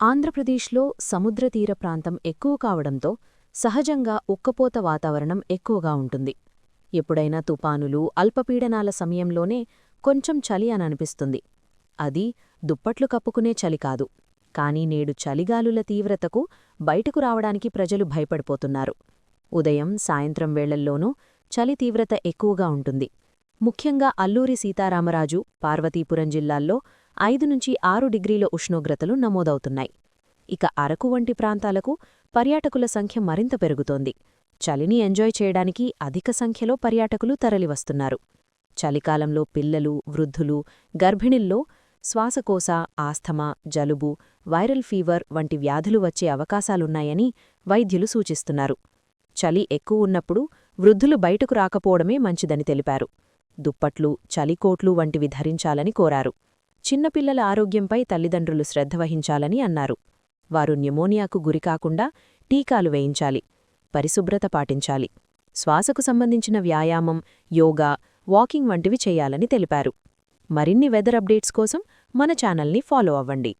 ఆంధ్రప్రదేశ్లో సముద్రతీర ప్రాంతం ఎక్కువ కావడంతో సహజంగా ఉక్కపోత వాతావరణం ఎక్కువగా ఉంటుంది. ఎప్పుడైనా తుపానులు అల్పపీడనాల సమయంలోనే కొంచెం చలి అననిపిస్తుంది. అది దుప్పట్లు కప్పుకునే చలి కాదు. కానీ నేడు చలిగాలుల తీవ్రతకు బయటకు రావడానికి ప్రజలు భయపడిపోతున్నారు. ఉదయం సాయంత్రం వేళల్లోనూ చలి తీవ్రత ఎక్కువగా ఉంటుంది. ముఖ్యంగా అల్లూరి సీతారామరాజు పార్వతీపురం జిల్లాల్లో ఐదు నుంచి ఆరు డిగ్రీల ఉష్ణోగ్రతలు నమోదవుతున్నాయి. ఇక అరకు వంటి ప్రాంతాలకు పర్యాటకుల సంఖ్య మరింత పెరుగుతోంది. చలిని ఎంజాయ్ చేయడానికి అధిక సంఖ్యలో పర్యాటకులు తరలివస్తున్నారు. చలికాలంలో పిల్లలు వృద్ధులు గర్భిణిల్లో శ్వాసకోశ ఆస్థమా జలుబు వైరల్ ఫీవర్ వంటి వ్యాధులు వచ్చే అవకాశాలున్నాయని వైద్యులు సూచిస్తున్నారు. చలి ఎక్కువ ఉన్నప్పుడు వృద్ధులు బయటకు రాకపోవడమే మంచిదని తెలిపారు. దుప్పట్లు చలికోట్లు వంటివి ధరించాలని కోరారు. చిన్నపిల్లల ఆరోగ్యంపై తల్లిదండ్రులు శ్రద్ధ వహించాలని అన్నారు. వారు న్యూమోనియాకు గురికాకుండా టీకాలు వేయించాలి పరిశుభ్రత పాటించాలి శ్వాసకు సంబంధించిన వ్యాయామం యోగా వాకింగ్ వంటివి చేయాలని తెలిపారు. మరిన్ని వెదర్ అప్డేట్స్ కోసం మన ఛానల్ని ఫాలో అవ్వండి.